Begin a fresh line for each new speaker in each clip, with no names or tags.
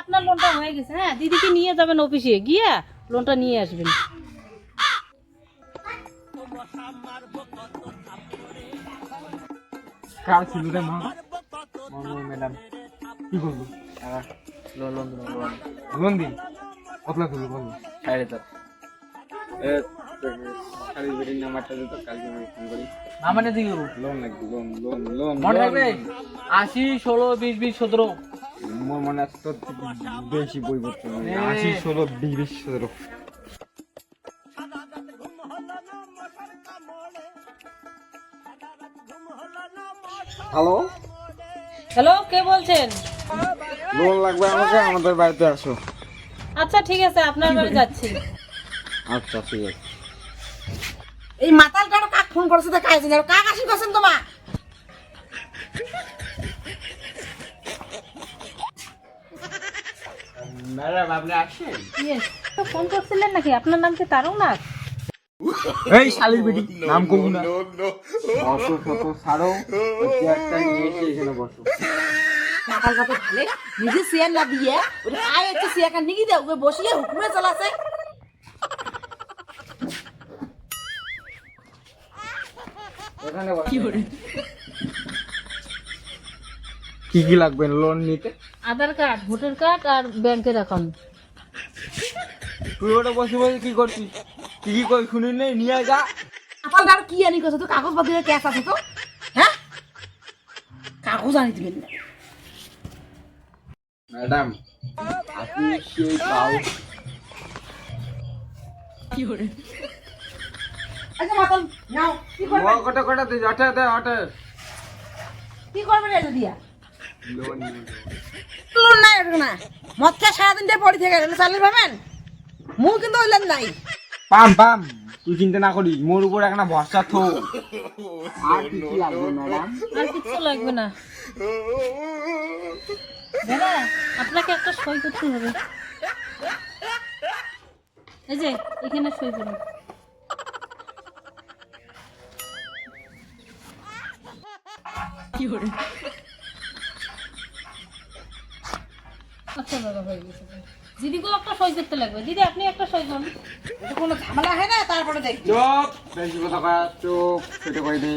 আপনার লোনটা হয়ে গেছে হ্যাঁ? দিদিকে নিয়ে যাবেন অফিসে গিয়া লোনটা নিয়ে আসবেন।
কার ছিল রে মা? ম্যাডাম কি করব
লোন লোন লোন
লোন দিন। কত লাখ তুলবো বলো।
সাড়ে তো খালি নাম্বারটা দিত কালকে আমি ফোন করি
নামানে দিকে
লোন লাগবে লোন লোন লোন
মনে আশি ষোলো বিশ বিশ সতেরো।
মোর মনে আছে তোর বেশি বই পড়তে
এ।
আশি ষোলো বিশ সতেরো। হ্যালো?
হ্যালো কে বলছেন?
লোন লাগবে আমাকে? আমাদের বাড়িতে আসো।
আচ্ছা ঠিক আছে আপনার বাড়ি যাচ্ছি।
আচ্ছা ঠিক আছে।
এই মাতালটা কাক ফোন করছে তো কাজ নেই কাক আসি করছেন তোমা
ম্যাডাম আপনি আসেন।
ইয়েস তো ফোন করছিলেন নাকি? আপনার নাম কি তারকনাথ
এই শালির বেটি নাম করব না।
অত শত ছাড়ো চেয়ারটা নিয়ে এসে এখানে বসো।
ভালে নিজে চেয়ার না দিয়ে ওটা আয় চেয়ারটা দেয় ওকে বসিয়ে হুকুমে চালাছে।
কি কি লাগবে? লোন নিতে?
আধার কার্ড ভোটার কার্ড আর ব্যাংকের অ্যাকাউন্ট
তুই ওটা বসে বসে কি করছিস? কি কি কই শুনি নেই? নিয়ে যা
মাতালটা আর কি আনি করছে তো? কাগজ পাতির ক্যাশ আছে তো। হ্যাঁ? কাগজ আনি দিবেন না
ম্যাডাম আপনি সেই পাও
আচ্ছা মাতাল নাও কি করবে?
কটা কটা দিস অটে দে অটে
কি করবেন এটা দিয়া
লোন
নাই ওটা না মদ খেয়ে সারাদিন দিয়ে পড়ে থেকে গেলে চালিয়ে পাবেন মুখ কিন্তু ওইলেন নাই
পাম পাম। তুই চিন্তা না করিস মোর উপর একটা ভরসা থো। আর কি কি লাগবে ম্যাডাম?
আর কিছু লাগবে না। দাদা আপনাকে একটা সই করতে হবে। এই যে এখানে সই করুন। আচ্ছা দাদা হয়ে গেছে। দিদিকেও একটা সই করতে লাগবে। দিদি আপনি একটা সই করুন।
এটা কোনো ঝামেলা হয় না? তারপরে দেখি
চুপ। বেশি কথা কয় চুপ। সেটা কই দে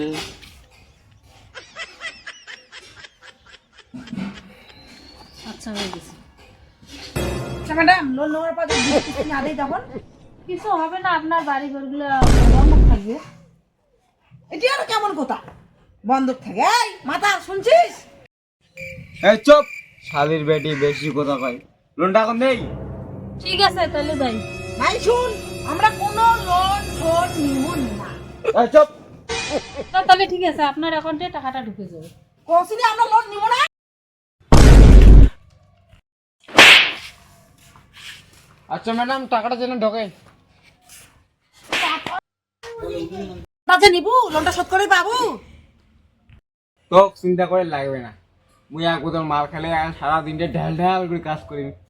আচ্ছা হয়ে গেছে।
আচ্ছা ম্যাডাম লোন নেওয়ার পর যদি না দেয় তখন?
কিছু হবে না আপনার বাড়ি ঘরগুলো বন্ধ থাকবে।
এটি আর কেমন কথা? বন্ধক থাকে। এই মাথা শুনছিস?
এই চুপ। শালির বেটি বেশি কথা কয়। লোনটা এখন নেই
ঠিক আছে তাহলে যাই
ভাই শুন আমরা কোনো লোন ফোন নিব না।
এই চুপ।
না তাহলে ঠিক আছে আপনার অ্যাকাউন্টে টাকাটা ঢুকে যাবে।
কোসিনে আমরা লোন নিব না?
আচ্ছা ম্যাডাম টাকাটা যেন ঢোকে।
তাতে নিবু লোনটা শোধ করে পাবো।
তো চিন্তা করে লাগবে না। মুই এক বোতল মাল খেলে সারাদিনটা সারা দিনটা ঢাল ঢাল করে কাজ করি